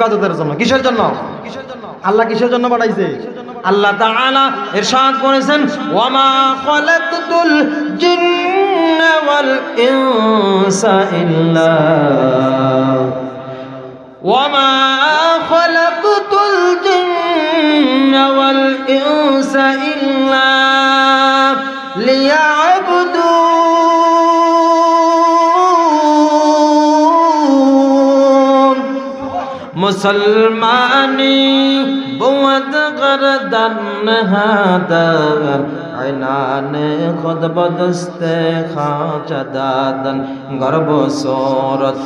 ইবাদতের জন্য। কিসের জন্য? আল্লাহ কিসের জন্য পাঠাইছে আল্লাহ তাআলা ইরশাদ করেছেন, ওয়ামা খালাকতুল জিন্না ওয়াল ইনসা ইল্লা ওয়ামা মুসলমানি বুয়দ গরদন হাদার আইনান খুদ বদস্তে খাচদাদন গর্ব সূরত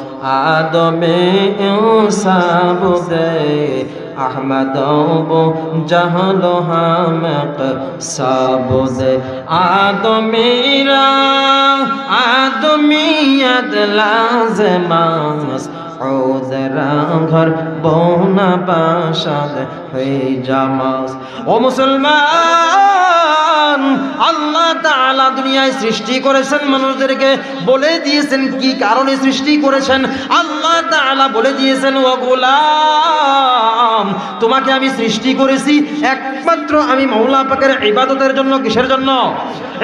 আদমে ইনসাবুদে আহমদ বো জাহল হামক সাবুদে আদমিরা আদমিয়ত লাজমাস ওজরা ঘর বোনা বাসাদ হয়ে জামাস ও মুসলমান! আল্লাহ তাআলা দুনিয়ায় সৃষ্টি করেছেন মানুষদেরকে, বলে দিয়েছেন কি কারণে সৃষ্টি করেছেন। আল্লাহ তাআলা বলে দিয়েছেন, ও গোলাম, তোমাকে আমি সৃষ্টি করেছি একমাত্র আমি মৌলা পাকের ইবাদতের জন্য। কিসের জন্য?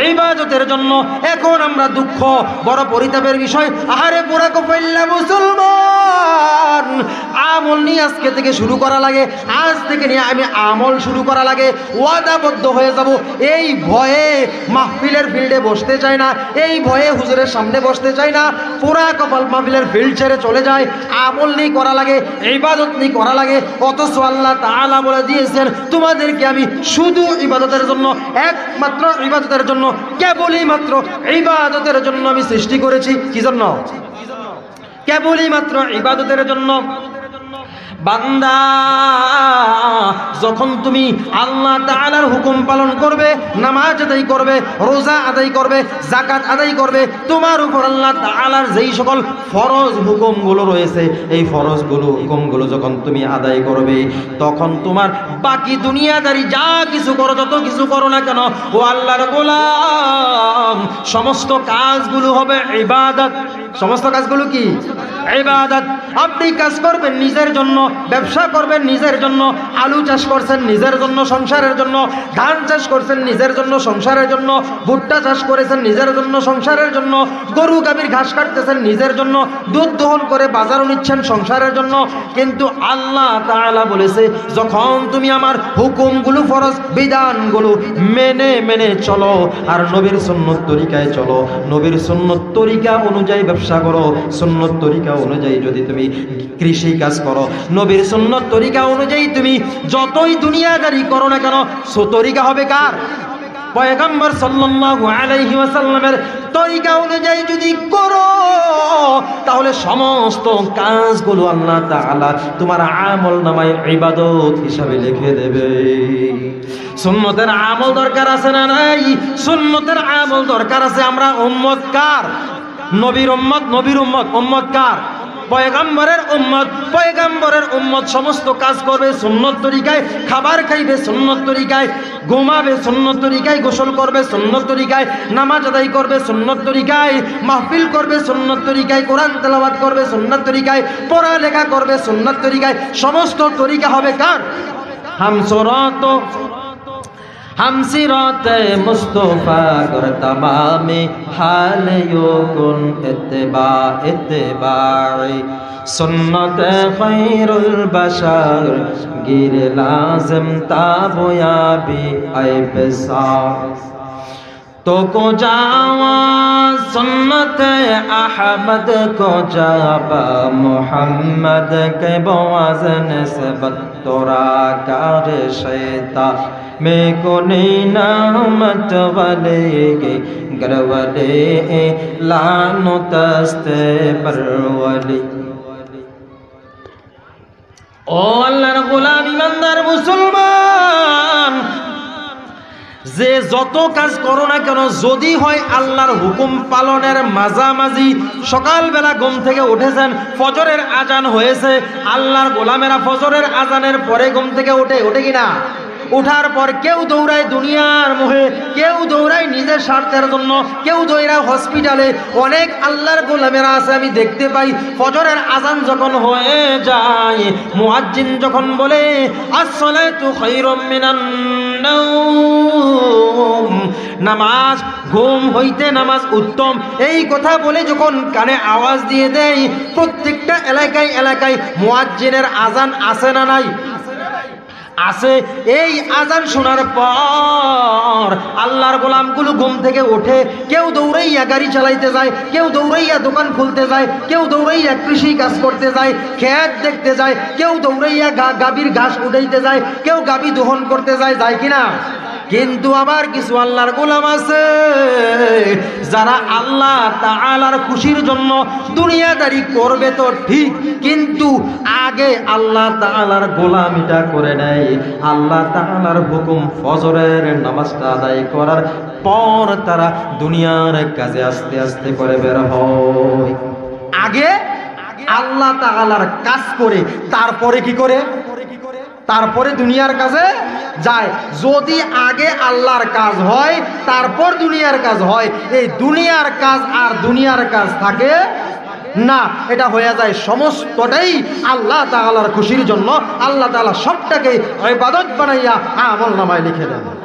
ইবাদতের জন্য। এখন আমরা দুঃখ, বড় পরিতাপের বিষয়। আহারে পুরা কপাইল্লা মুসলমান, আমল নিয়ে আজকে থেকে শুরু করা লাগে। আজ থেকে নিয়ে আমি আমল শুরু করা লাগে। ওয়াদাবদ্ধ হয়ে যাব। এই ভয়ে মাহফিলের ফিল্ডে বসতে চায় না, এই ভয়ে হুজুরের সামনে বসতে চায় না, পুরা কপাল মাহফিলের ফিল্ড ছেড়ে চলে যায়, আমল নেই করা লাগে, ইবাদত নেই করা লাগে, অথচ আল্লাহ তাআলা বলে দিয়েছেন, তোমাদেরকে আমি শুধু ইবাদতের জন্য, একমাত্র ইবাদতের জন্য, কেবলই মাত্র ইবাদতের জন্য আমি সৃষ্টি করেছি, কি জন্য? কেবলই মাত্র ইবাদতের জন্য। বান্দা, যখন তুমি আল্লাহ তালার হুকুম পালন করবে, নামাজ আদায় করবে, রোজা আদায় করবে জাকাত আদায় করবে, তোমার উপর আল্লাহ তাআলার যেই সকল ফরজ হুকুমগুলো রয়েছে, এই ফরজগুলো, হুকুমগুলো যখন তুমি আদায় করবে, তখন তোমার বাকি দুনিয়াদারি যা কিছু করো, যত কিছু করো না কেন, ও আল্লাহর গোলাম, সমস্ত কাজগুলো হবে ইবাদত। সমস্ত কাজগুলো কি? ইবাদত। আপনি কাজ করবেন নিজের জন্য, ব্যবসা করবেন নিজের জন্য, আলু চাষ করছেন নিজের জন্য, সংসারের জন্য, ধান চাষ করছেন নিজের জন্য, সংসারের জন্য, ভুট্টা চাষ করেছেন নিজের জন্য, সংসারের জন্য, গরু গাভীর ঘাস কাটতেছেন নিজের জন্য, দুধ দহন করে বাজারও নিচ্ছেন সংসারের জন্য। কিন্তু আল্লাহ তাআলা বলেছে, যখন তুমি আমার হুকুমগুলো, ফরজ বিধানগুলো মেনে মেনে চলো, আর নবীর সুন্নত তরিকায় চলো, নবীর সুন্নত তরিকা অনুযায়ী ব্যবসা করো, সুন্নত তরিকা অনুযায়ী যদি তুমি কৃষি কাজ করো। নবীর সুন্নত তরিকা অনুযায়ী তুমি যতই দুনিয়াদারি করো না কেন, সো তরিকা হবে কার? পয়গম্বর সাল্লাল্লাহু আলাইহি ওয়াসাল্লামের তরিকা অনুযায়ী যদি করো, তাহলে সমস্ত কাজগুলো আল্লাহ তাআলা তোমার আমল নামায় ইবাদত হিসাবে লিখে দেবে। সুন্নতের আমল দরকার আছে না নাই? সুন্নতের আমল দরকার আছে, আমরা উম্মত কার? নবীর উম্মত নবীর উম্মত উম্মত কার? পয়গাম্বরের উম্মত পয়গাম্বরের উম্মত সমস্ত কাজ করবে, সুন্নত তরিকায় খাবার খাইবে, সুন্নত তরিকায় ঘুমাবে, সুন্নত তরিকায় গোসল করবে, সুন্নত তরিকায় নামাজ আদায় করবে, সুন্নত তরিকায় মাহফিল করবে, সুন্নত তরিকায় কোরআন তেলাওয়াত করবে, সুন্নত তরিকায় পড়ালেখা করবে, সুন্নত তরিকায় সমস্ত তরিকা হবে কার? হামসরত ہم سرات مصطفیٰ کر تمام حال یوکن اتباع اتباع سنت خیر البشر گیر لازم تاب و یابی اے بسار تو کو جاوا سنت احمد کو جابا محمد کے بوازن سے بد تورا کار شیطان میں کو نعمت والے گے گر والے لان تست پر والی ও আল্লাহর গোলাম ইমানদার মুসলমান যে যত কাজ করো না কেন, যদি হয় আল্লাহর হুকুম পালনের মাঝামাঝি, সকালবেলা ঘুম থেকে উঠেছেন, ফজরের আজান হয়েছে, আল্লাহর গোলামেরা ফজরের আজানের পরে ঘুম থেকে উঠে ওঠে কিনা? উঠার পর কেউ দৌড়ায় দুনিয়ার মোহে, কেউ দৌড়ায় নিজের স্বার্থের জন্য, কেউ দৌড়ায় হসপিটালে অনেক আল্লাহর গোলামেরা আছে, আমি দেখতে পাই। ফজরের আজান যখন হয়ে যায়, মুয়াজ্জিন যখন বলে আসলে খায়রুম মিনান নাওম। নামাজ, ঘুম হইতে নামাজ উত্তম। এই কথা বলে যখন কানে আওয়াজ দিয়ে দেয়, প্রত্যেকটা এলাকায় এলাকায় মুয়াজ্জিনের আজান আছে না নাই? আছে, এই আজান শোনার পর আল্লাহর গোলামগুলো ঘুম থেকে ওঠে। কেউ দৌড়াইয়া গাড়ি চালাইতে যায়, কেউ দৌড়াইয়া দোকান খুলতে যায়, কেউ দৌড়াইয়া কৃষি কাজ করতে যায় খেত দেখতে যায়, কেউ দৌড়াইয়া গাভীর ঘাস উঠাইতে যায়, কেউ গাভী দোহন করতে যায় যায় কিনা? কিন্তু আবার কিছু আল্লাহর গোলাম আছে, যারা আল্লাহ তাআলার খুশির জন্য দুনিয়াদারি করবে তো ঠিক, কিন্তু আগে আল্লাহ তাআলার গোলামিটা করে নেয়। আল্লাহ তাআলার হুকুম ফজরের নামাজটা আদায় করার পর তারা দুনিয়ার কাজে আস্তে আস্তে করে বের হয়। আগে আল্লাহ তাআলার কাজ করে, তারপরে কি করে? তারপরে দুনিয়ার কাছে যায়। যদি আগে আল্লাহর কাজ হয়, তারপর দুনিয়ার কাজ হয়, এই দুনিয়ার কাজ আর দুনিয়ার কাজ থাকে না। এটা হয়ে যায় সমস্তটাই আল্লাহ তালার খুশির জন্য। আল্লাহ তালা সবটাকে ইবাদত বানাইয়া আমল নামায় লিখে দেন।